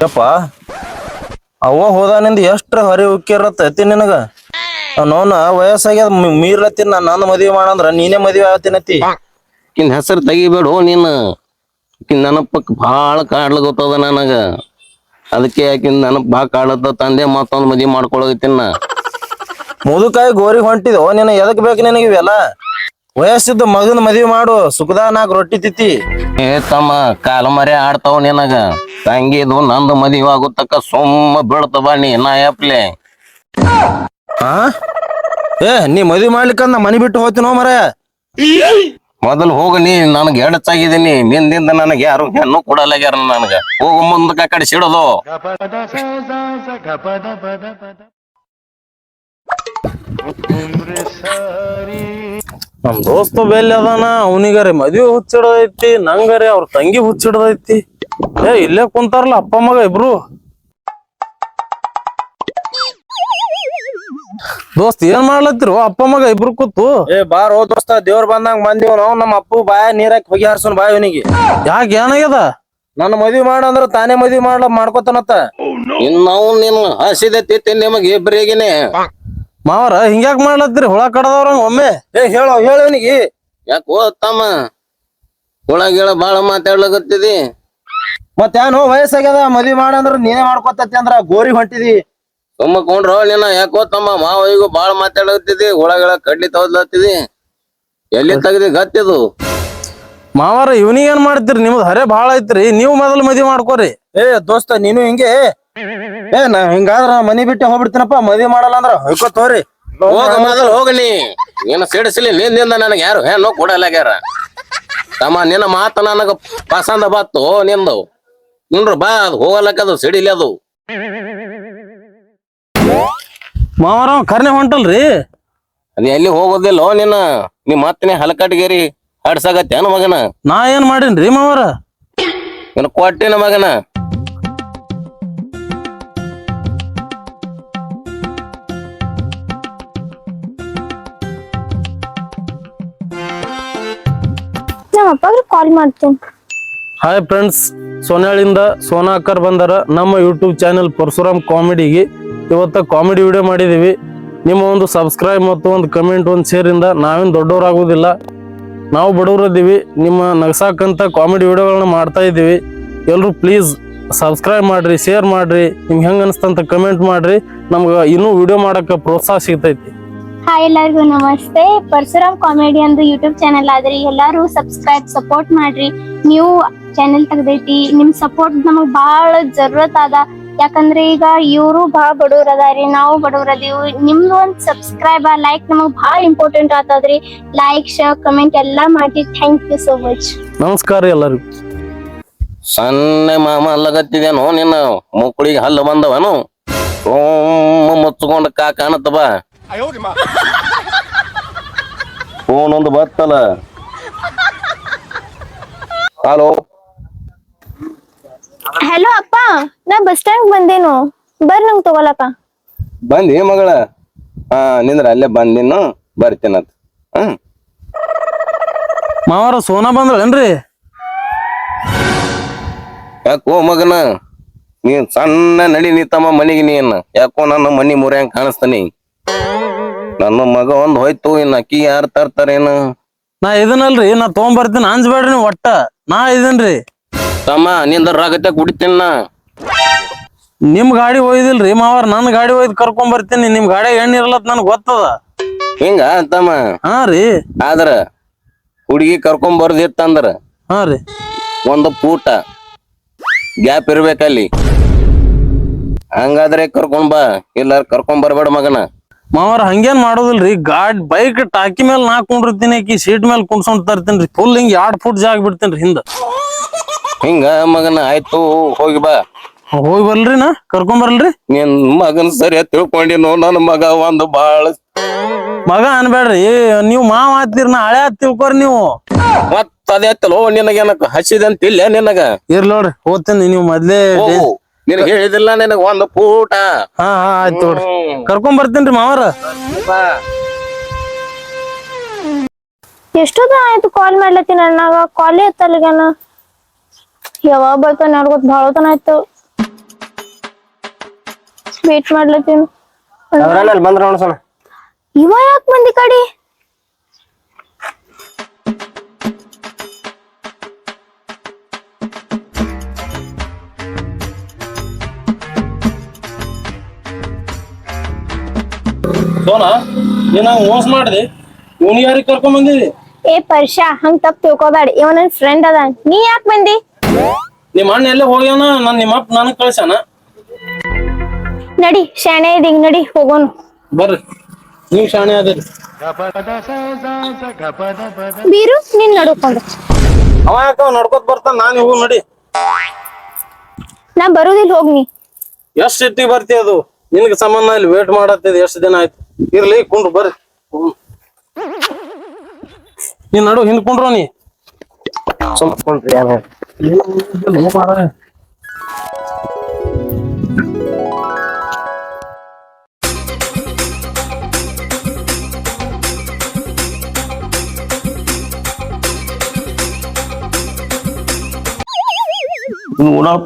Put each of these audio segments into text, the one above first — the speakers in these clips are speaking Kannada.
ಯಪ್ಪ ಅವ ಹೋದಾನಿಂದ ಎಷ್ಟ್ರ ಹರಿ ಉಕ್ಕಿರತ್ತೈತಿ ನಿನಗ? ನೋನ ವಯಸ್ಸಾಗ್ಯದ ಮೀರ್ಲತ್ತಿನ ನಾನು ನನ್ನ ಮದ್ವಿ ಮಾಡಂದ್ರ ನೀನೇ ಮದ್ವಿ ಆಗತ್ತಿನತಿ ಇನ್ ಹೆಸರು ತೆಗಿಬೇಡು ನೀನು ಆಕಿನ್ ನೆನಪಕ್ ಭಾಳ ಕಾಡ್ಲಾಗತ್ತದ ನನಗ. ಅದಕ್ಕೆ ಆಕಿನ್ ನೆನಪ್ ಭಾಳ ಕಾಡ್ಲತ್ತ ತಂದೆ ಮತ್ತೊಂದು ಮದ್ವಿ ಮಾಡ್ಕೊಳಗತ್ತಿನ ಮುದುಕಾಯಿ ಗೋರಿ ಹೊಂಟಿದೋ ನಿನ ಎದಕ್ ಬೇಕು ನಿನಗೆ ಇವೆಲ್ಲ? ವಯಸ್ಸಿದ್ದ ಮಗನ ಮದ್ವಿ ಮಾಡು ಸುಖದ ರೊಟ್ಟಿ ತಿತಿ ಏ ತಮ್ಮ ಕಾಲ ಮರೆ ಆಡ್ತಾವ ನಿನಗ. ತಂಗಿದು ನಂದು ಮದ್ವಿ ಆಗುತ್ತಕ್ಕ ಸುಮ್ಮ ಬೀಳ್ತವ ನೀ ನಾ ಎಪ್ಲೆ. ಹಾ ಏ ನೀ ಮದ್ವಿ ಮಾಡ್ಲಿಕ್ಕಂದ ಮನಿ ಬಿಟ್ಟು ಹೋಗ್ತೀನೋ ಮರ? ಮೊದಲು ಹೋಗ ನೀ ನನಗೆ ಎಡಚಾಗಿದ್ದೀನಿ. ನಿಂದಿಂದ ನನಗೆ ಯಾರು ಹೆಣ್ಣು ಕೊಡಲಾಗ್ಯಾರ ನನಗ. ಹೋಗು ಮುಂದಕ್ಕ ಕಡೆ ಸಿಡೋದು. ನಮ್ ದೋಸ್ತ ಬೆಲ್ಲಿ ಅದಾನ ಅವನಿಗರೆ ಮದ್ವಿ ಹುಚ್ಚಿಡದೈತಿ ನಂಗರೆ ಅವ್ರ ತಂಗಿ ಹುಚ್ಚಿಡದೈತಿ. ಏ ಇಲ್ಲೇ ಕುಂತಾರಲ್ಲ ಅಪ್ಪ ಮಗ ಇಬ್ರು. ದೋಸ್ತ್ ಏನ್ ಮಾಡ್ಲತ್ತಿರು? ಅಪ್ಪ ಮಗ ಇಬ್ರು ಕೂತು. ಏ ಬಾರೋ ದೋಸ್ತ ದೇವ್ರ ಬಂದಂಗ ಬಂದಿವ್ ನಾವು ನಮ್ಮ ಅಪ್ಪು ಬಾಯ ನೀರಾಕ್ ಹೋಗಿ ಹಾರ್ಸೋನ್ ಬಾಯ್ ಅವನಿಗೆ. ಯಾಕೆ ಏನಾಗ್ಯದ? ನನ್ನ ಮದ್ವಿ ಮಾಡಂದ್ರ ತಾನೇ ಮದ್ವಿ ಮಾಡ್ಲ ಮಾಡ್ಕೊತಾನತ್ತ ನಾವು ನಿನ್ನ ಹಸಿದೆ ತಿತ್ತಿ ನಿಮಗೆ ಇಬ್ಬರಿಗಿನೇ ಮಾವರ ಹಿಂಗ್ಯಾಕ್ ಮಾಡ್ಲತ್ತೀರಿ? ಹುಳ ಕಡದವ್ರ ಒಮ್ಮೆ. ಏ ಹೇಳೋ ಹೇಳ ಹೇಳವನಿಗೆ ಯಾಕೋ ತಮ್ಮ ಹುಳ ಗಿಳ ಬಾಳ ಮಾತಾಡ್ಲಕತ್ತಿದಿ. ಮತ್ತೇನು ವಯಸ್ಸಾಗ್ಯದ ಮದ್ವಿ ಮಾಡಂದ್ರ ನೀನೇ ಮಾಡ್ಕೊತತಿ ಅಂದ್ರ ಗೋರಿ ಹೊಂಟಿದಿ. ಸುಮ್ಮ ಕೊಂಡ್ರ ನಿನ್ನ ಯಾಕೋ ತಮ್ಮ ಮಾವ ಈಗ ಬಾಳ ಮಾತಾಡ್ಲತ್ತಿದಿ ಹುಳ ಗಿಳ ಕಡ್ಲಿ ತಗದ್ಲತ್ತಿದಿ ಎಲ್ಲಿ ತೆಗ್ದಿ ಗತ್ತಿದು? ಮಾವಾರ ಇವನಿಗೇನ್ ಮಾಡ್ತೀರಿ? ನಿಮ್ದು ಹರೇ ಬಾಳ ಐತ್ರಿ. ನೀವು ಮೊದಲು ಮದ್ವಿ ಮಾಡ್ಕೋರಿ. ಏ ದೋಸ್ತ ನೀನು ಹಿಂಗೆ ಏ ನಾ ಹಿಂಗಾದ್ರ ಮನಿ ಬಿಟ್ಟು ಹೋಗ್ಬಿಡ್ತೀನಪ್ಪ ಮದ್ವೆ ಮಾಡಲ್ಲ ಅಂದ್ರ. ಹೊಯ್ಕೋತೋರಿ ಹೋಗ ಮೊದಲು ಹೋಗ ನೀ. ನಿನ್ನ ಸಿಡಿಸಲಿ ನಿನ್ನಿಂದ ನನಗೆ ಯಾರು? ಏನೋ ಕೊಡಲ್ಲ ಯಾರ ತಮ್ಮ ನಿನ್ನ ಮಾತ ನನಗ ಪಸಂದ ಬಾತು ನಿಂದು. ನೋಡ್ರಿ ಬಾ ಅದು ಹೋಗಲಕ್ಕದು ಸಿಡಿಲಿ ಅದು. ಮಾವರ ಕರ್ನೆ ಹೊಂಟಲ್ರಿ? ಅದು ಎಲ್ಲಿ ಹೋಗೋದಿಲ್ಲ ನಿನ್ನ ನೀ ಮತ್ತನೇ ಹಲಕಟ್ಗೇರಿ ಹಾಡ್ಸಾಗತ್ತೇನು ಮಗನ? ನಾ ಏನ್ ಮಾಡೀನ್ರಿ ಮಾವರ? ನಿನ್ನ ಕೊಟ್ಟಿನ ಮಗನ? ಕಾಲ್ ಮಾಡ್ತೀನಿ. ಹಾಯ್ ಫ್ರೆಂಡ್ಸ್ ಸೋನಾಳಿಂದ ಸೋನಾಕರ್ ಬಂದರ ನಮ್ಮ ಯೂಟ್ಯೂಬ್ ಚಾನೆಲ್ ಪರಶುರಾಮ್ ಕಾಮಿಡಿಗೆ. ಇವತ್ತು ಕಾಮಿಡಿ ವಿಡಿಯೋ ಮಾಡಿದೀವಿ. ನಿಮ್ಮ ಒಂದು ಸಬ್ಸ್ಕ್ರೈಬ್ ಮತ್ತು ಒಂದು ಕಮೆಂಟ್ ಒಂದು ಶೇರಿಂದ ನಾವೇನು ದೊಡ್ಡವರಾಗುವುದಿಲ್ಲ. ನಾವು ಬಡವರಿದ್ದೀವಿ. ನಿಮ್ಮ ನಗಸಾಕಂತ ಕಾಮಿಡಿ ವಿಡಿಯೋಗಳನ್ನ ಮಾಡ್ತಾ ಇದ್ದೀವಿ. ಎಲ್ಲರೂ ಪ್ಲೀಸ್ ಸಬ್ಸ್ಕ್ರೈಬ್ ಮಾಡ್ರಿ ಶೇರ್ ಮಾಡ್ರಿ. ನಿಮ್ಗೆ ಹೆಂಗೆ ಅನಿಸ್ತಂತ ಕಮೆಂಟ್ ಮಾಡ್ರಿ. ನಮ್ಗೆ ಇನ್ನೂ ವಿಡಿಯೋ ಮಾಡೋಕ್ಕೆ ಪ್ರೋತ್ಸಾಹ ಸಿಗ್ತೈತಿ. ಹಾಯ್ ಎಲ್ಲರಿಗೂ ನಮಸ್ತೆ. ಪರಶುರಾಮ್ ಕಾಮಿಡಿ ಅಂದ್ರೆ ಯೂಟ್ಯೂಬ್ ಚಾನೆಲ್ ಆದ್ರಿ ಎಲ್ಲಾರು ಸಬ್ಸ್ಕ್ರೈಬ್ ಸಪೋರ್ಟ್ ಮಾಡ್ರಿ. ನೀವು ಚಾನೆಲ್ ತೆಗ್ದೈತಿ ನಿಮ್ ಸಪೋರ್ಟ್ ನಮಗ್ ಬಹಳ ಜರೂರತ್ ಅದ ಯಾಕಂದ್ರೆ ಈಗ ಇವರು ಬಹಳ ಬಡವ್ರ ಅದಾರಿ ನಾವು ಬಡವ್ರ ಅದೀವಿ ನಿಮ್ದು ಒಂದ್ ಸಬ್ಸ್ಕ್ರೈಬ್ ಲೈಕ್ ನಮಗ್ ಬಹಳ ಇಂಪಾರ್ಟೆಂಟ್ ಆತದ್ರಿ. ಲೈಕ್ ಶೇರ್ ಕಮೆಂಟ್ ಎಲ್ಲಾ ಮಾಡಿ ಥ್ಯಾಂಕ್ ಯು ಸೋ ಮಚ್ ನಮಸ್ಕಾರ ಎಲ್ಲರಿಗೂ ಸಣ್ಣ ಮಾಮ ಅಲ್ಲಗತ್ತಿದೇನೋ ನಿನ್ನ ಮುಕ್ಕಳಿಗೆ ಹಲ್ಲು ಬಂದವನು? ಸೋಮ ಮುಚ್ಕೊಂಡ ಕಾಣತ್ತ ಬಾ. ಫೋನ್ ಒಂದು ಬತ್ತಲ್ಲ. ಹಲೋ ಹಲೋ ಅಪ್ಪ ನಾ ಬಸ್ ಸ್ಟ್ಯಾಂಡ್ ಬಂದೇನು. ಬರ್ ನಂಗ್ ತಗೊಳಕ ಬಂದಿ ಮಗಳ? ಹಾ ನಿಂದ್ರ ಅಲ್ಲೇ ಬಂದಿನ್ನು ಬರ್ತೀನಂತ ಹ್ಮ್. ಮಾವಾರ ಸೋನಾ ಬಂದ್ರೇನ್ರಿ ಯಾಕೋ ಮಗನ? ನೀನ್ ಸಣ್ಣ ನಡಿ ನಿಂತಮ್ಮ ಮನಿಗೆ ನೀನ್. ಯಾಕೋ ನನ್ನ ಮನಿ ಮುರಿಯಂಗ್ ಕಾಣಿಸ್ತಾನಿ. ನನ್ನ ಮಗ ಒಂದ್ ಹೋಯ್ತು ಇನ್ ಅಕ್ಕಿ ಯಾರು ತರ್ತಾರೇನ ನಾ ಇದನ್ನಲ್ರಿ ನಾ ತೊಗೊಂಬರ್ತೀನಿ ಅಂಜ್ಬೇಡ್ರಿ ನೀವು ಒಟ್ಟ. ನಾ ಇದನ್ರಿ. ತಮ್ಮ ನಿಂದ ರಗತೆ ಕುಡಿತೀನಿ ನಾ. ನಿಮ್ ಗಾಡಿ ಒಯ್ದಿಲ್ರಿ ಮಾವಾರ ನನ್ ಗಾಡಿ ಒಯ್ದು ಕರ್ಕೊಂಡ್ ಬರ್ತೀನಿ ನಿಮ್ ಗಾಡಿ ಎಣ್ಣೆ ಇರಲತ್ ನನ್ಗೆ ಗೊತ್ತದ? ಹಿಂಗ ತಮ್ಮ? ಹಾ ರೀ. ಆದ್ರ ಹುಡುಗಿ ಕರ್ಕೊಂಡ್ ಬರ್ದಿತ್ತಂದ್ರ ಹಾ ರೀ. ಒಂದು ಪೂಟ ಗ್ಯಾಪ್ ಇರ್ಬೇಕಲ್ಲಿ. ಹಂಗಾದ್ರೆ ಕರ್ಕೊಂಡ್ ಬಾ ಇಲ್ಲಾರ ಕರ್ಕೊಂಡ್ ಬರ್ಬೇಡ ಮಗನ. ಮಾವಾರ ಹಂಗೇನ್ ಮಾಡೋದಿಲ್ರಿ? ಗಾಡಿ ಬೈಕ್ ಟಾಕಿ ಮೇಲೆ ನಾ ಕುಂಡಿರ್ತೀನಿ ಆಕಿ ಸೀಟ್ ಮೇಲೆ ಕುಣ್ಸ್ಕೊಂಡ್ ತರ್ತೀನಿ ಫುಲ್ ಹಿಂಗ್ ಎರಡ್ ಫುಟ್ ಜಾಗ ಬಿಡ್ತೀನಿ ಹಿಂದ. ಹಿಂಗ ಮಗನ ಆಯ್ತು ಹೋಗಿ ಬಾ. ಹೋಗಿ ಬರ್ಲ್ರಿ ನಾ? ಕರ್ಕೊಂಡ್ ಬರ್ಲ್ರಿ? ನಿನ್ ಮಗನ್ ಸರಿಯ ತಿಳ್ಕೊಂಡಿನೋ? ನನ್ನ ಮಗ ಒಂದು ಬಾಳ ಮಗ ಅನ್ಬೇಡ್ರಿ ನೀವು ಮಾವ ಆತಿರ್ ನಾ ಹಳೆ ಆತ್ ತಿಳ್ಕೊರಿ ನೀವು. ಮತ್ತ ಅದೇ ನಿನಗೇನಕ ಹಸಿದಂತ ಇಲ್ಲ ನಿನಗ ಇರ್ಲೋಡ್ರಿ ಹೋಗ್ತೀನಿ. ನೀವು ಮೊದ್ಲೇ ನಿನಗೆ ಹೇಳಿದಿಲ್ಲ ನಿನಗ ಒಂದು ಪೂಟ. ಹಾ ಹಾ ಆಯ್ತು ನೋಡ್ರಿ ಕರ್ಕೊಂಡ್ ಬರ್ತೇನ್ರಿ ಮಾವರ. ಎಷ್ಟೊತ್ತ ಆಯ್ತು ಕಾಲ್ ಮಾಡ್ಲತ್ತೀನಿ ಅಣ್ಣಾಗ ಕಾಲೇ ಎತ್ತಲ್ಗನ ಯಾವಾಗ ಬರ್ತಾನೆ ಅವ್ರ ಗೊತ್ತು ಭಾಳ ತನ ಆಯ್ತು. ವೇಟ್ ಮಾಡ್ಲತ್ತೀನಿ. ಅದ್ರಲ್ಲಿ ಅಲ್ಲಿ ಬಂದ್ರ ನೋಡ್ಸೋಣ ಇವ ಯಾಕೆ ಬಂದಿ ಕಡಿ? ಸೋನಾ ನೀನ್ ಮೋಸ ಮಾಡ್ದಿ? ಇವನ್ ಯಾರಿಗೆ ಕರ್ಕೊಂಡ್ ಬಂದಿದಿ? ಏ ಪರ್ಷ ಹಂಗ್ ತಪ್ಪ ತಿಳ್ಕೊಬೇಡ. ಇವ ನನ್ ಫ್ರೆಂಡ್ ಅದ ನೀ ಯಾಕ್ ಬಂದಿ? ನಿಮ್ಮ ಅಣ್ಣ ಎಲ್ಲ ಹೋಗ್ಯಾನ? ನನ್ ನಿಮ್ಮ ಅಪ್ಪ ನನಗ್ ಕಳ್ಸ್ಯಾನ. ನಡಿ ಶಾಣೆ ಇದೀಗ ನಡಿ ಹೋಗೋನು. ಬರ್ರಿ. ನೀವ್ ಶಾಣೆ ಅದರಿ ಬೀರು ನೀನ್ ನಡ್ಕೊಂಡು ಅವ ಯಾಕ ನಡ್ಕೋತ ಬರ್ತಾನ? ನಾನ್ ಹೋಗು ನಡಿ. ನಾ ಬರುದಿಲ್ಲ ಹೋಗ್ನಿ ಎಷ್ಟ್ ಸಿಟ್ಟಿಗೆ ಬರ್ತಿ ಅದು? ನಿನ್ಗೆ ಸಂಬಂಧ ಇಲ್ಲಿ ವೇಟ್ ಮಾಡತ್ತಿದ್ ಎಷ್ಟ್ ದಿನ ಆಯ್ತು? ಇರ್ಲಿ ಕುಂಡ್ರು ಬರ್ರಿ. ನೀನ್ ನಡು ಹಿಂದ್ ಕುಂಡ್ರು ನೀ. ಸ್ವಲ್ಪ ಏನ್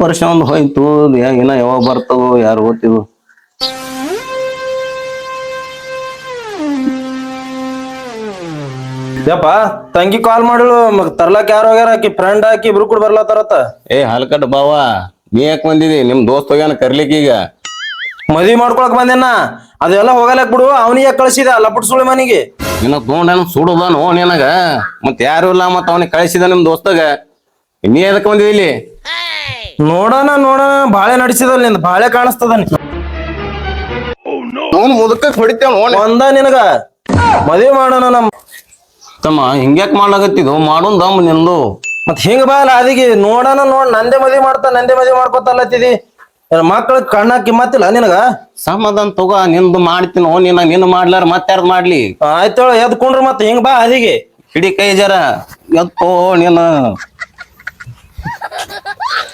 ಪರ್ಷ ಒಂದ್ ಹೋಯ್ತು ಯಾ- ಇನ್ನ ಯಾವಾಗ ಬರ್ತದೋ ಯಾರು ಗೊತ್ತಿದು ಯಪ್ಪ ತಂಗಿ ಕಾಲ್ ಮಾಡಲು ಮಗ್ ತರ್ಲಾಕ್ ಯಾರು ಹೋಗ್ಯಾರ? ಆಕಿ ಫ್ರೆಂಡ್ ಆಕಿ ಇಬ್ರು ಕೂಡ ಬರ್ಲತ್ತಾರತ್ತ ಏ ಹಲ್ಕಟ್ ಬಾವ. ನೀ ಯಾಕೆ ಬಂದಿದಿ? ನಿಮ್ ದೋಸ್ತ್ ಹೋಗ್ಯಾನ ಕರ್ಲಿಕ್ ಈಗ. ಮದ್ವಿ ಮಾಡ್ಕೊಳಕ್ ಬಂದೇನ? ಅದೆಲ್ಲ ಹೋಗಲಕ್ ಬಿಡು ಅವನಿಗೆ ಕಳಿಸಿದ ಲಪಟ್ ಸುಳಿ ಮನಿಗೆ. ನಿನ್ನ ತಗೊಂಡೇನ ಸುಡುದ ನೋ ನಿನಗ? ಮತ್ ಯಾರು ಇಲ್ಲ ಮತ್ ಅವನಿಗೆ ಕಳಿಸಿದ ನಿಮ್ ದೋಸ್ತಗ. ನೀ ಎದಕ್ ಬಂದಿದಿ ಇಲ್ಲಿ? ನೋಡೋಣ ನೋಡೋಣ ಬಾಳೆ ನಡೆಸಿದಲ್ನಿಂದ ಬಾಳೆ ಕಾಣಿಸ್ತದ ಮುದಕ್ಕ ಅವ್ನು ಮುದಕಕ್ ಹೊಡಿತೇವ ಒಂದ ನಿನಗ. ಮದ್ವಿ ಮಾಡೋಣ ನಮ್ ತಮ್ಮ ಹಿಂಗ್ಯಾಕ್ ಮಾಡ್ಲಾಗತ್ತಿದು ಮಾಡೋನ್ ದಮ್ ನಿಂದು. ಮತ್ ಹಿಂಗ ಬಾ ಅಲ್ಲ ಅದಿಗೆ ನೋಡೋಣ ನೋಡ್ ನಂದೇ ಮದ್ವಿ ಮಾಡ್ತಾ ನಂದೇ ಮದ್ವಿ ಮಾಡ್ಕೊತಲ್ಲತ್ತಿದಿ ಮಕ್ಳ ಕಣ್ಣ ಕಿಮ್ಮತ್ತಿಲ್ಲ ನಿನಗ? ಸಮಾಧಾನ ತಗೋ ನಿಂದು ಮಾಡ್ತೀನಿ ಓ ನಿನ್ನ ನಿನ್ನ ಮಾಡ್ಲಾರ ಮತ್ತಾರ್ದು ಮಾಡ್ಲಿ? ಆಯ್ತೇಳ ಎದ್ ಕುಂಡ್ರ ಮತ್ ಹಿಂಗ ಬಾ ಅದಿಗೆ. ಹಿಡಿ ಕೈ ಜರ. ಎತ್ತೋ ನೀನು.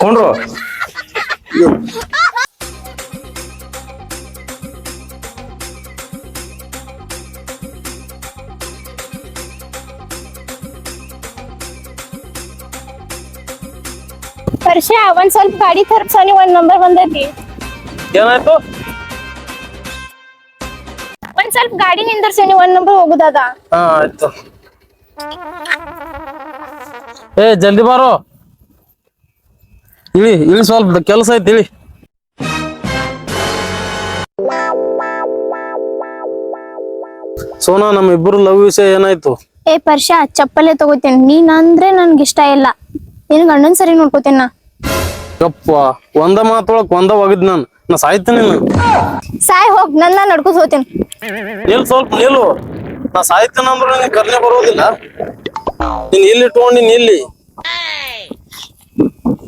ಕುಂಡ್ರು. ಪರ್ಷ ಒಂದ್ ಸ್ವಲ್ಪ ಗಾಡಿ ತರ್ಸನಿ ಒಂದ್ ನಂಬರ್ ಬಂದೈತಿ. ಏನಾಯ್ತು? ಒಂದ್ ಸ್ವಲ್ಪ ಗಾಡಿ ನಿಂದರ್ಸನಿ ಒಂದ್ ನಂಬರ್ ಹೋಗುದದ ಹಾ ಆಯ್ತು. ಏ ಜಲ್ದಿ ಬಾರೋ. ಇಳಿ ಇಳಿ ಸ್ವಲ್ಪ ಕೆಲಸ ಐತಿ ಇಳಿ. ಸೋನಾ ನಮ್ಮ ಇಬ್ಬರು ಲವ್ ವಿಷಯ ಏನಾಯ್ತು? ಏ ಪರ್ಷ ಚಪ್ಪಲೆ ತಗೋತೇನೆ. ನೀನ್ ಅಂದ್ರೆ ನನ್ಗೆ ಇಷ್ಟ ಇಲ್ಲ. ನಿನ್ ಗಂಡನ್ ಸರಿ ನೋಡ್ಕೋತೇನ ಯಪ್ಪ ಒಂದ ಮಾತೊಳಕ್ ಒಂದ ಒಗದ್ ನಾನು. ನಾ ಸಾಯ್ತೀನಿ ನೀನು ಸಾಯ್ ಹೋಗ್ ನನ್ನ ನಡ್ಕೋತ ಹೋತೇನೆ ನಿಲ್ ಸ್ವಲ್ಪ ನಿಲ್ಲು ನಾ ಸಾಯ್ತೀನಿ ಅಂದ್ರೆ ನಿನ್ ಕರ್ನೆ ಬರೋದಿಲ್ಲ? ನೀನ್ ಇಲ್ಲಿ ಇಟ್ಕೊಂಡ್ ನೀನ್ ಇಲ್ಲಿ.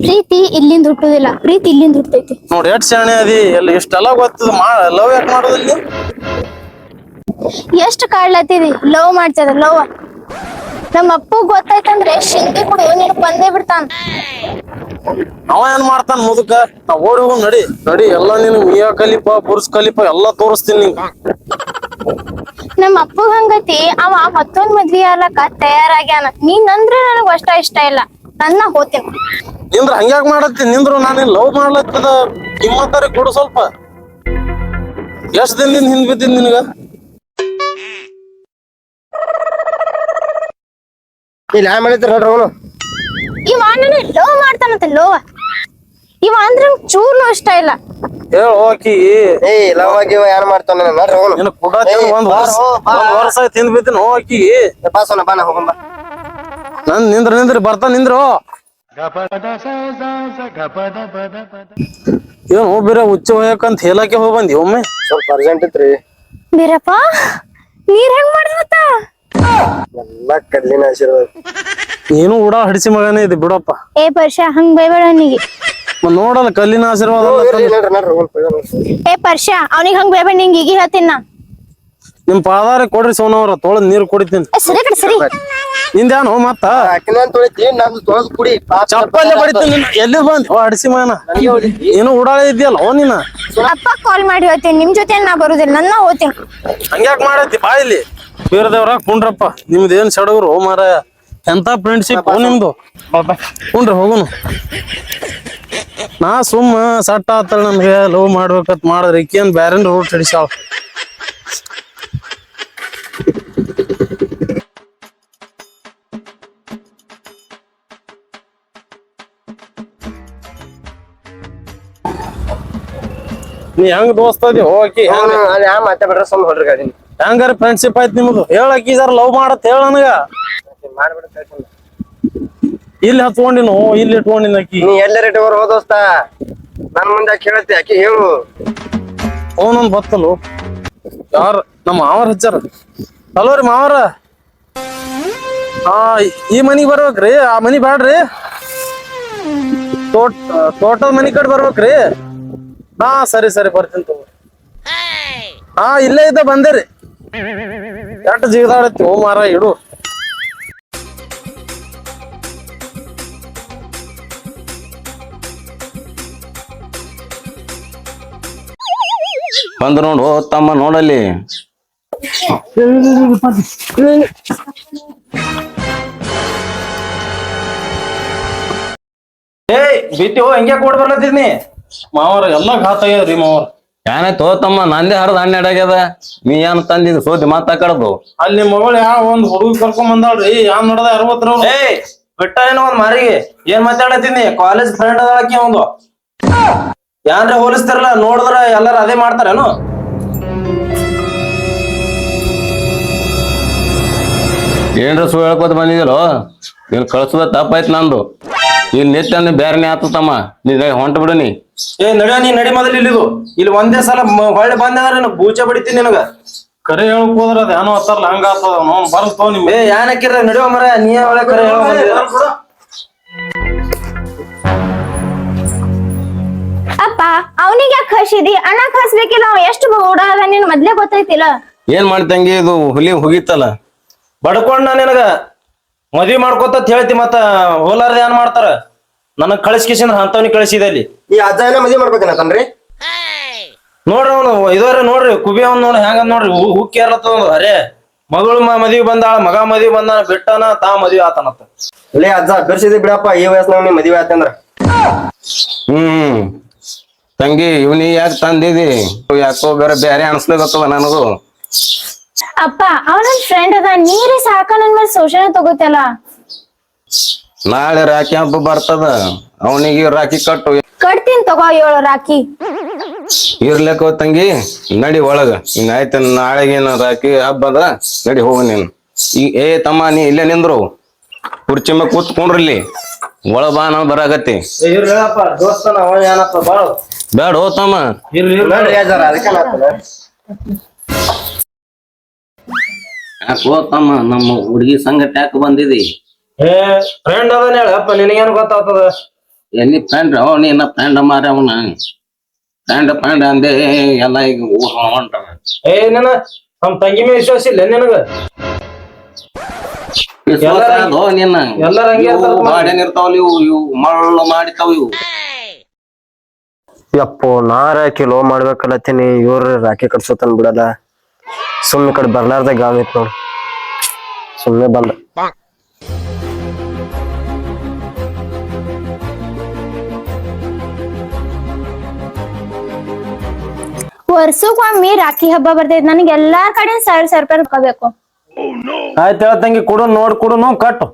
ಪ್ರೀತಿ ಇಲ್ಲಿಂದ ಹುಟ್ಟುದಿಲ್ಲ. ಪ್ರೀತಿ ಇಲ್ಲಿಂದ ಹುಟ್ಟೈತಿ ನೋಡಿ ಎಷ್ಟ್ ಶಾಣೆ ಅದಿ? ಎಲ್ಲ ಇಷ್ಟೆಲ್ಲ ಗೊತ್ತದ? ಮಾ ಲವ್ ಯಾಕೆ ಮಾಡೋದಿಲ್ಲ? ಎಷ್ಟ್ ಕಾಡ್ಲತ್ತಿದಿ? ಲವ್ ಮಾಡ್ತದ ಲವ್ ನಮ್ಮ ಅಪ್ಪ ಗೊತ್ತಾಯ್ತಂದ್ರೆ ಶಿಂಕೆ ಕೊಡು ನೀನು ಬಂದೇ ಬಿಡ್ತಾನ. ಅವ ಏನ್ ಮಾಡ್ತಾನ ಮುದುಕ? ನಾ ಓಡಿ ಹೋಗ್ ನಡಿ. ನಡಿ ಎಲ್ಲ ನಿನ್ ಮಿಯಾ ಕಲಿಪ ಪುರುಷ ಕಲಿಪ ಎಲ್ಲಾ ತೋರಿಸ್ತೀನಿ ನಿಂಗ. ನಮ್ಮ ಅಪ್ಪಗ ಹಂಗತಿ ಅವ ಮತ್ತೊಂದ್ ಮದ್ವಿ ಆಗ್ಲಕ್ಕ ತಯಾರಾಗ್ಯಾನ. ನೀನ್ ಅಂದ್ರೆ ನನಗ್ ಅಷ್ಟ ಇಷ್ಟ ಇಲ್ಲ. ನನ್ನ ಹೋತೀನಿ ನಿಂದ್ರ ಹಂಗ್ಯಾಕ್ ಮಾಡತ್ತಿ? ನಿಂದ್ರು ನಾನು ಲವ್ ಮಾಡ್ಲತ್ತದ? ಕಿಮ್ಮತ್ತಾರಿ ಕೊಡು ಸ್ವಲ್ಪ. ಎಷ್ಟ್ ದಿನದಿಂದ ಹಿಂದ್ ಬಿದ್ದೀನಿ ನಿನಗ? ಇಲ್ಲ ಹ್ಯಾಂಗ ಮಾಡಿದ್ರಿ ನೋಡ್ರಿ ಅವನು. ಇವ ನನ್ನ ಲವ್ ಮಾಡ್ತಾನಂತ ಲವ್ ಇವ ಅಂದ್ರೆ ಚೂರ್ನು ಇಷ್ಟ ಇಲ್ಲ. ಹೇಳ ಓಕಿ ಏ ಲವ್ ಆಗಿವ ಯಾರು ಮಾಡ್ತಾನ ನೋಡ್ರಿ ಅವನು ನಿನ್ ಕುಡಾತಿ ಒಂದ್ ವರ್ಷ ಒಂದ್ ವರ್ಷ ತಿಂದ್ ಹಿಂದ್ ಬಿದ್ದಿನ ಹೋಕಿ ಬಾ ಬಾ ನಾ ಹೋಗಂಬ ನನ್ ನಿಂದ್ರ ನಿಂದ್ರಿ ಬರ್ತಾ ನಿಂದ್ರು. ಏನು ಬೇರೆ ಹುಚ್ಚ ಹೋಯಕಂತ ಹೇಳಕ್ಕೆ ಹೋಗ್ ಬಂದಿ ಒಮ್ಮೆ? ಸ್ವಲ್ಪ ಅರ್ಜೆಂಟ್ ಇತ್ರಿ. ಬೀರಪ್ಪ ನೀರ್ ಹೆಂಗ್ ಮಾಡ್ದತ್ತ ಎಲ್ಲ ಕಲ್ಲಿನ ಆಶೀರ್ವಾದ. ನೀನು ಉಡ ಹಡಿಸಿ ಮಗನೇ ಇದೆ ಬಿಡಪ್ಪ. ಏ ಪರ್ಷ ಹಂಗ್ ಬೈಬೇಡ ಅವನಿಗೆ. ಮತ್ತ್ ನೋಡಲ್ಲ ಕಲ್ಲಿನ ಆಶೀರ್ವಾದ ಅಲ್ಲ. ಏ ಪರ್ಷ ಅವನಿಗೆ ಹಂಗ್ ಬೈಬೇಡ ನಿಂಗೆ ಈಗ ಹೇಳ್ತೀನಿ ನಾ. ನಿಮ್ ಪಾದಾರ ಕೊಡ್ರಿ ಸೋನವ್ರ ತೊಳೆದ್ ನೀರ್ ಕುಡಿತೀನಿ. ಏ ಸರಿ ಕಡೆ ಸರಿ. ನಿಂದೇನು ಮತ್ತ? ಆಕಿನ ತೊಳಿತಿ ನಂದು ತೊಳೆದು ಕುಡಿ. ಪಾಪ ಚಪ್ಪಲ್ಲೇ ಬಡಿತೀನಿ ಎಲ್ಲಿ ಬಂದ್? ಓ ಅಡಿಸಿ ಮಗನ. ಏನು ಉಡಾಳೆ ಇದೆಯಲ್ಲ ಓ ನೀನ? ಅಪ್ಪ ಕಾಲ್ ಮಾಡಿ ಹೇಳ್ತೀನಿ. ನಿಮ್ ಜೊತೆ ನಾ ಬರುದಿಲ್ಲ ನನ್ನ ಹೋಗ್ತೀನಿ. ಹಂಗ್ಯಾಕ್ ಮಾಡೈತಿ ಬಾ ಇಲ್ಲಿ. ಬೀರದೇವ್ರ ಕುಂಡ್ರಪ್ಪ. ನಿಮ್ದು ಏನ್ ಸಡಗರು ಮಾರ ಎಂತ ಫ್ರೆಂಡ್ಶಿಪ್ ನಿಮ್ದು? ಕುಂಡ್ರಿ ಹೋಗುನು. ನಾ ಸುಮ್ಮ ಸಟ್ಟ ಆತಳ ನಮ್ಗೆ ಲವ್ ಮಾಡ್ಬೇಕತ್ ಮಾಡಿದ್ರೆ ಈಕೇನ್ ಬ್ಯಾರೇನ್ ರೂಟ್ ಹಿಡಿಸಾಳ ನೀ ಹೆಂಗ್ ದೋಸ್ತ ಅದಿ ಹೋಗಿ ಮತ್ತೆ ಬಿಡ್ರಿ ಸುಮ್ಮ ಹೊಡ್ರಿ ಗಾಡಿ ಹೆಂಗಾರ ಫ್ರೆಂಡ್ಶಿಪ್ ಆಯ್ತು ನಿಮ್ದು ಹೇಳಕ್ ಜರ ಲವ್ ಮಾಡತ್ ಹೇಳ ನನಗ. ಇಲ್ಲಿ ಹತ್ಕೊಂಡಿನು? ಇಲ್ಲಿ ಇಟ್ಕೊಂಡಿನ ಅಕ್ಕಿ? ನೀ ಎಲ್ಲರ ಇಟ್ಟವರು ಹೋದೋಸ್ತ ನನ್ ಮುಂದೆ ಕೇಳತ್ತೆ ಆಕಿ ಹೇಳು. ಅವನೊಂದ್ ಬತ್ತಲು. ಯಾರ? ನಮ್ಮ ಮಾವರ ಹಚ್ಚಾರ. ಹಲೋ ರೀ ಮಾವರ. ಹಾ ಈ ಮನಿಗ್ ಬರ್ಬೇಕ್ರಿ? ಆ ಮನಿ ಬ್ಯಾಡ್ರಿ? ತೋಟ ತೋಟದ ಮನಿ ಕಡೆ ಬರ್ಬೇಕ್ರಿ? ಹಾ ಸರಿ ಸರಿ ಬರ್ತೀನಿ ತಗೋ. ಹಾ ಇಲ್ಲೇ ಇದ್ದ ಬಂದೇರಿ ಎಷ್ಟು ಜಿಗದಾಡತ್ತಿ ಓ ಮಾರ ಇಡು. ಬಂದು ನೋಡು, ತಮ್ಮ ನೋಡಲ್ಲಿ. ಏಯ್, ಬಿಟ್ಟಿ ಹಿಂಗೆ ಕೊಡ್ ಮಾವ್ರ ಮಾವರ ಎಲ್ಲ ಘಾತ ಆಗ್ಯದ್ರಿ ಮಾವರ. ಏನಾಯ್ತು ತೋತಮ್ಮ ನಂದೇ ಹರದ ಅಡಗ್ಯದ ನೀ ಏನ್ ತಂದಿದ್ ಸೋದಿ ಮಾತಾಡದು ಅಲ್ಲಿ ನಿಮ್ಮ ಮಗಳು ಯಾವ ಒಂದ್ ಹುಡುಗ ಕರ್ಕೊಂಡ್ ಬಂದಾಳ್ರಿ? ಯಾವ್ ನೋಡದ ಅರವತ್ತರ ಏಯ್ ಬಿಟ್ಟ ಏನೋ ಒಂದ್ ಮಾರಿಗೆ. ಏನ್ ಮಾತಾಡತೀನಿ ಕಾಲೇಜ್ ಫ್ರೆಂಡ್ ಅದಕ್ಕೆ ಒಂದು ಯಾರ ಹೋಲಿಸ್ತಾರಲ್ಲ? ನೋಡಿದ್ರ ಎಲ್ಲಾರ ಅದೇ ಮಾಡ್ತಾರೇನು? ಏನ್ರ ಸು ಹೇಳ್ಕೊತ ಬಂದಿದಿಲ್ಲೋ ನೀನ್ ಕಳ್ಸದ ತಪ್ಪಾಯ್ತು ನಂದು. ನೀನ್ ನಿತ್ಯ ಬೇರೆನೇ ಆತು ತಮ್ಮ. ನೀನ್ ಹೊಂಟ ಬಿಡು ನೀ. ಏ ನಡೆ ನೀ ನಡಿ ಮೊದಲು ಇಲ್ಲಿದು ಇಲ್ಲಿ ಒಂದೇ ಸಲ ಹೊಳ್ಳಿ ಬಂದ್ರೆ ನಾನು ಬೂಚ ಬಡಿತೀನಿ ನಿನಗ. ಕರೆ ಹೇಳಕ್ ಹೋದ್ರ ಅದ ಏನೋ ಹತ್ತಾರಲ್ಲ ಹಂಗ ಆತದ ಬರ್ಸ್ತೋ ನಿಮ್ ಏ ಯಾನ್ ಹಾಕಿರ ನಡಿಯೋ ಮರ ನೀ ಒಳ್ಳೆ ಕರೆ ಹೇಳೋ ಅಪ್ಪ ಅವನಿಗೆ ಯಾಕೆ ಹಸಿದಿ ಅಣ್ಣ ಹಸ್ಬೇಕಿಲ್ಲ ಅವ ಎಷ್ಟು ಓಡಾದ ಅದ ನಿನ್ ಮೊದ್ಲೇ ಗೊತ್ತೈತಿಲ್ಲ ಏನ್ ಮಾಡ್ತಂಗಿ ಇದು ಹುಲಿ ಹೋಗಿತ್ತಲ್ಲ ಬಡ್ಕೊಂಡ್ ನಾ ನಿನಗ ಮದ್ವಿ ಮಾಡ್ಕೊತ ಹೇಳ್ತಿ ಮತ್ತ ಹೋಲಾರ್ದ ಏನ್ ಮಾಡ್ತಾರ? ನನಗ್ ಕಳಿಸ್ಕಿಸಿಂದ್ರ ಅಂತವ್ನಿಗೆ ಕಳಿಸಿದೆ ಅಲ್ಲಿ. ಈ ಅಜ್ಜ ಏನ ಮದ್ವಿ ಮಾಡ್ಕೋತೇನ ತನ್ರಿ ನೋಡ್ರಿ ಅವನು ಇದಾರ ನೋಡ್ರಿ ಕುಬಿ ಅವ್ನ ನೋಡ್ರಿ ಹೆಂಗ ನೋಡ್ರಿ ಹುಕ್ಕಿ ಇರ್ಲತ್ತದ ಅರೇ ಮಗಳು ಮದ್ವಿ ಬಂದಾಳ ಮಗ ಮದ್ವಿ ಬಂದಾನ ಬಿಟ್ಟನ ತಾ ಮದ್ವಿ ಆತನತ್ತ ಲೇ ಅಜ್ಜ ಕರ್ಸಿದಿ ಬಿಡಪ್ಪ ಈ ವಯಸ್ಸಿನಾಗ ನೀ ಮದ್ವಿ ಆತಂದ್ರ ಹ್ಮ್. ತಂಗಿ ಇವ್ನಿ ಯಾಕೆ ತಂದಿದಿ? ಯಾಕೋ ಬೇರೆ ಬೇರೆ ಅನ್ಸ್ಲಿಕತ್ತದ ನನಗೂ. ಅಪ್ಪ ಅವನ ಫ್ರೆಂಡ್ ಅದ. ನೀರೇ ಸಾಕ ನನ್ ಮೇಲೆ ಶೋಷಣೆ ತಗೋತಲ್ಲ ನಾಳೆ ರಾಖಿ ಹಬ್ಬ ಬರ್ತದ ಅವನಿಗೆ ರಾಖಿ ಕಟ್ಟು. ಕಟ್ತೀನಿ ತಗೋ ಏಳು ರಾಖಿ. ಇರ್ಲಿಕ್ಕ ತಂಗಿ ನಡಿ ಒಳಗ. ಹಿಂಗ ಆಯ್ತ ನಾಳೆಗೇನ ರಾಖಿ ಹಬ್ಬ ಅದ ನಡಿ ಹೋಗ ನೀನು. ಈ ಏ ತಮ್ಮ ನೀ ಇಲ್ಲೇ ನಿಂದ್ರು. ಕುರ್ಚಿ ಮೇಲೆ ಕೂತ್ಕೊಂಡ್ರಲ್ಲಿ ಒಳ ಬಾ ನಾವು ಬರಾಗತ್ತಿ ಬೇಡ ಹೋ ತಮ್ಮ. ಯಾಕೋ ತಮ್ಮ ನಮ್ಮ ಹುಡುಗಿ ಸಂಗಟ ಯಾಕೆ ಬಂದಿದಿ? ಏ ಫ್ರೆಂಡ್ ಅದನ್ ಹೇಳಪ್ಪ ನಿನಗೇನ್ ಗೊತ್ತಾಗ್ತದ? ಎಲ್ಲಿ ಫ್ರೆಂಡ್ ಅವ ನೀನ ಫ್ರೆಂಡ್ ಮಾರ ಅವನ. ಫ್ರೆಂಡ್ ಫ್ರೆಂಡ್ ಅಂದೆ ಎಲ್ಲ ಈಗ ಊರ್ ಹೊಂಟಾನ. ಏ ನಿನ್ನ ನಮ್ ತಂಗಿ ಮೇಲೆ ವಿಶ್ವಾಸ ಇಲ್ಲ ನಿನಗ? ವಿಶ್ವಾಸ ಅದೋ ನಿನ್ನ. ಎಲ್ಲಾರ್ ಹಂಗೆ ಇವು ಇರ್ತಾರ ತಮ್ಮ. ಬಾಡ್ಯಾನ್ ಇರ್ತಾವಲ್ಲ ಇವು ಇವು ಮಳ್ಳು ಮಾಡಿತಾವ ಇವು. ಯಪ್ಪೋ ನಾರ ಕಿಲೋ ಮಾಡ್ಬೇಕಲ್ಲತ್ತೀನಿ. ಇವ್ರ ರಾಖಿ ಕಟ್ಸೋತನ್ ಬಿಡಲ್ಲ. ಸುಮ್ಮನೆ ಕಡೆ ಬರ್ಲಾರ್ದ ಗಾಮ್ ಇತ್ತು ನೋಡು. ಸುಮ್ಮನೆ ಬಂದ ವರ್ಷಕ್ಕೊಮ್ಮೆ ರಾಖಿ ಹಬ್ಬ ಬರ್ತೈತಿ. ನನಗೆ ಎಲ್ಲಾ ಕಡೆ ಸಾವಿರ ಸಾವಿರ ರೂಪಾಯಿ ರೊಕ್ಕಬೇಕು ಆಯ್ತು ತಂಗಿ ಕೊಡು, ನೋಡ್ ಕೊಡು ನೋ ಕಟ್ಟು.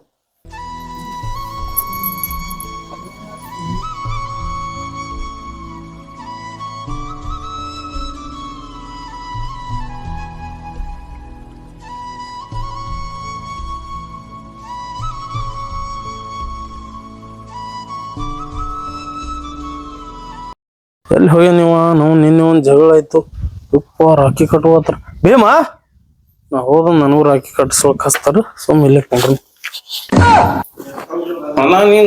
ಎಲ್ಲಿ ಹೋಗ್ಯ ನೀವ? ನಾವು ನಿನ್ನೆ ಒಂದು ಜಗಳ ಆಯ್ತು. ಉಪ್ಪ ರಾಖಿ ಕಟ್ಟುವತ್ರ ಭೀಮಾ? ನಾ ಹೋದ ನನಗೂ ರಾಖಿ ಕಟ್ಸೋಕ್ ಕಸ್ತಾರ ಸುಮ್ ಇಲ್ಲೇ ಕೊಂಡ್ರಿ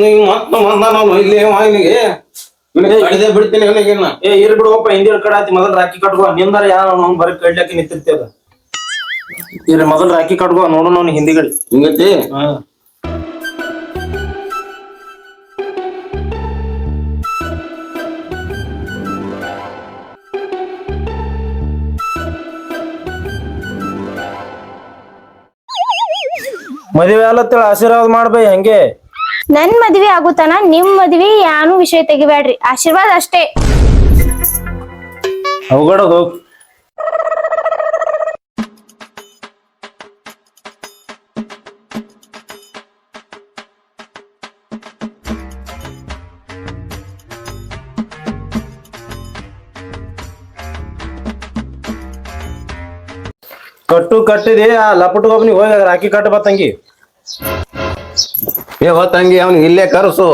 ನೀನು ಮತ್ತೆ ಬಂದ ಇಲ್ಲಿ ಕಡಿದೆ ಬಿಡ್ತೀನಿ ಏ ಇರ್ ಬಿಡುವಪ್ಪ ಹಿಂದಿನ ಕಡೆ ಆತಿ ಮೊದಲು ರಾಖಿ ಕಟ್ಕೋ. ನಿಂದಾರ ಯಾರು ಅವ್ನು ಬರೀ ಕಡ್ಲಕ್ಕೆ ನಿಂತಿರ್ತೇದ ಇರ್ರಿ ಮೊದಲು ರಾಖಿ ಕಟ್ಕೋ. ನೋಡು ನಾನು ಹಿಂದಿಗಡಿ. ಹಿಂಗತಿ? ಮದುವೆ ಆಲತ್ತೇಳ ಆಶೀರ್ವಾದ ಮಾಡ್ಬೇ ಹಂಗೆ. ನನ್ ಮದ್ವಿ ಆಗುತ್ತಾನ ನಿಮ್ ಮದ್ವಿ ಯಾನು ವಿಷಯ ತೆಗಿಬೇಡ್ರಿ ಆಶೀರ್ವಾದ ಅಷ್ಟೇ. ಅವಗಡೋದು ಕಟ್ಟು ಕಟ್ಟಿದೆ ಆ ಲಪಟ್ ಒಬ್ಬನಿಗೆ ಹೋಗಿ ರಾಕಿ ಕಟ್ಟ ಬತ್ತಂಗಿ. ತಂಗಿ ಏ ಹೊತ್ತಂಗಿ ತಂಗಿ ಅವ್ನಿಗೆ ಇಲ್ಲೇ ಕರ್ಸು.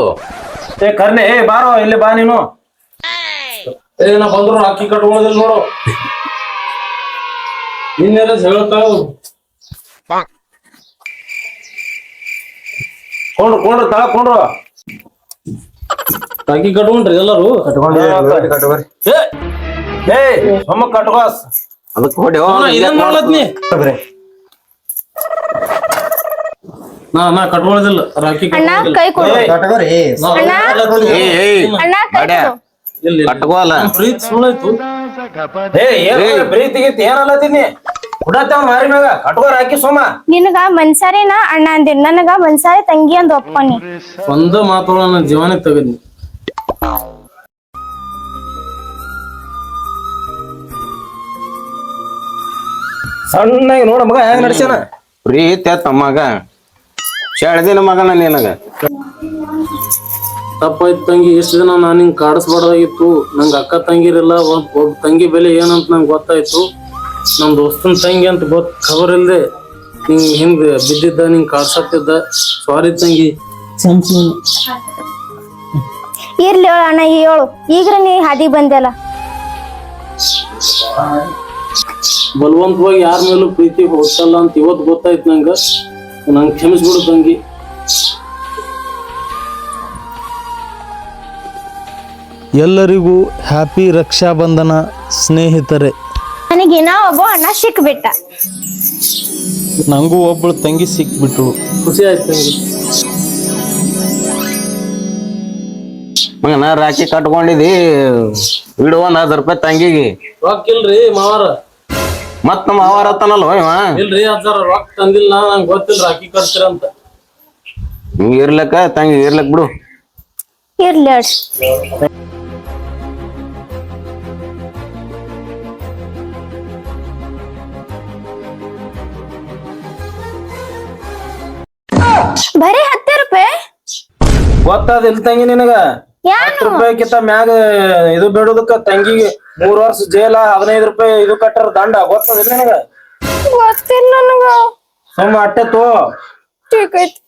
ಏ ಕರ್ನೆ ಏ ಬಾರೋ ಇಲ್ಲಿ ಬಾ ನೀನು. ಏ ನಾ ಬಂದ್ರು ಅಕ್ಕಿ ಕಟ್ಕೊಳ್ಳೋದಿಲ್ಲ ನೋಡು. ನಿನ್ನೆಲ್ಲ ಹೇಳ್ತಾವ ಕೊಂಡ್ರು ಕೊಂಡ್ರು ತಳ ಕೊಂಡ್ರು. ಅಕ್ಕಿ ಕಟ್ಕೊಂಡ್ರಿ ಎಲ್ಲರೂ? ಏ ಏ ಸೊಮ್ಮ ಕಟ್ಕೋಸ್ ಅದಕ್ಕೆ ಹೊಡಿ ಇದೇನ್ ಮಾಡ್ಲತ್ನಿ ನಾ ನಾ ಕಟ್ಕೊಳ್ಳೋದಿಲ್ಲ ರಾಕಿ ಅಣ್ಣ ಕೈ ಕೊಡು. ಅಣ್ಣ. ಅಣ್ಣ ಕೈ ಬ್ಯಾಡ್ಯಾ. ಕೊಡು. ಇಲ್ಲಿ ಕಟ್ಕೋಲ್ಲ ಪ್ರೀತಿ ಸುಳ್ಳಾಯ್ತು. ಏ ಏನ್ ಪ್ರೀತಿ ಗೀತಿ ಏನಲ್ಲತ್ತೀನಿ ಹುಡಾತವ್ ಮಾರಿ ಮ್ಯಾಗ. ಕಟ್ಕೋರ್ ಹಾಕಿ ಸೋಮ. ನಿನಗ ಮನ್ಸಾರೇನ ಅಣ್ಣ ಅಂದಿರ್ ನನಗ ಮನ್ಸಾರೆ ತಂಗಿ ಅಂದ ಒಪ್ಪನಿ ಒಂದ ಮಾತು ನನ್ನ ಜೀವನಕ್ಕೆ ತೆಗದ್ನಿ. ಸಣ್ಣಗೆ ನೋಡ ಮಗ ಹೆಂಗ್ ನಡ್ಸ್ಯಾನ? ಪ್ರೀತಿ ಆತ ಮಗ. ಶಾಳ್ದಿನ ಮಗನ ನಿನಗ? ತಪ್ಪಾಯ್ತು ತಂಗಿ ಎಷ್ಟು ದಿನ ನಾನು ಹಿಂಗೆ ಕಾಡಿಸ್ಬಾರ್ದಾಗಿತ್ತು. ನಂಗೆ ಅಕ್ಕ ತಂಗಿರಿಲ್ಲ ಒಬ್ಬ ಒಬ್ಬ ತಂಗಿ ಬೆಲೆ ಏನಂತ ನಂಗೆ ಗೊತ್ತಾಯ್ತು. ನಮ್ಮ ದೋಸ್ತನ ತಂಗಿ ಅಂತ ಗೊತ್ತ ಖಬರ್ ಇಲ್ಲದೆ ಹಿಂಗೆ ಹಿಂಗೆ ಬಿದ್ದಿದ್ದ ನಿಂಗೆ ಕಾಡ್ಸಾಕ್ತಿದ್ದ. ಸಾರಿ ತಂಗಿ. ಇರ್ಲಿ ಹೇಳು ಅಣ್ಣ ಹೇಳು ಈಗ ನೀ ಹಾದಿ ಬಂದೆಲ್ಲ ಬಲವಂತವಾಗಿ ಯಾರ ಮೇಲೂ ಪ್ರೀತಿ ಹೋಗ್ತಲ್ಲ ಅಂತ ಇವತ್ತು ಗೊತ್ತಾಯ್ತು ನಂಗ. ನಂಗೆ ಕ್ಷಮಿಸ್ಬಿಡು ತಂಗಿ. ಎಲ್ಲರಿಗೂ ಹ್ಯಾಪಿ ರಕ್ಷಾಬಂಧನ ಸ್ನೇಹಿತರೆ. ನನಗೆ ಒಬ್ಬ ಅಣ್ಣ ಸಿಕ್ಬಿಟ್ಟ. ನಂಗೂ ಒಬ್ಬಳು ತಂಗಿ ಸಿಕ್ಬಿಟ್ರು. ಖುಷಿ ಆಯ್ತು ತಂಗಿ. ಮಗನ ರಾಖಿ ಕಟ್ಕೊಂಡಿದಿ. ಇಡು ಒಂದ್ ಹತ್ತು ರೂಪಾಯಿ ತಂಗಿಗೆ. ರೊಕ್ಕ ಇಲ್ರಿ ಮಾವಾರ. ಮತ್ ನಮ್ಮ ಅವರ ಹತ್ತನಲ್ಲ ಇವ? ಇಲ್ರಿ ಹತ್ತಾರ ರೊಕ್ಕ ತಂದಿಲ್ಲ ನಂಗೆ ಗೊತ್ತಿಲ್ಲ ರಾಕಿ ಕಟ್ತೀರಂತ ಹಿಂಗ ಇರ್ಲಕ್ಕ ತಂಗಿ ಇರ್ಲಕ್ ಬಿಡು. ಇರ್ಲಿ ಬರೀ ಹತ್ತು ರೂಪಾಯಿ? ಗೊತ್ತಾದಿಲ್ಲ ತಂಗಿ ನಿನಗ? ಹತ್ತು ರೂಪಾಯಿಕಿಂತ ಮ್ಯಾಗ ಇದು ಬಿಡುದಕ್ಕ ತಂಗಿಗೆ ಮೂರ್ ವರ್ಷ ಜೇಲ ಹದಿನೈದು ರೂಪಾಯಿ ಇದು ಕಟ್ಟರ ದಂಡ ಗೊತ್ತದಿಲ್ಲ ನಿನಗ? ಗೊತ್ತಿಲ್ಲ ನನಗ. ಸುಮ್ಮ ಅಟ್ಟೆ ತೋ. ಠೀಕ್ ಐತಿ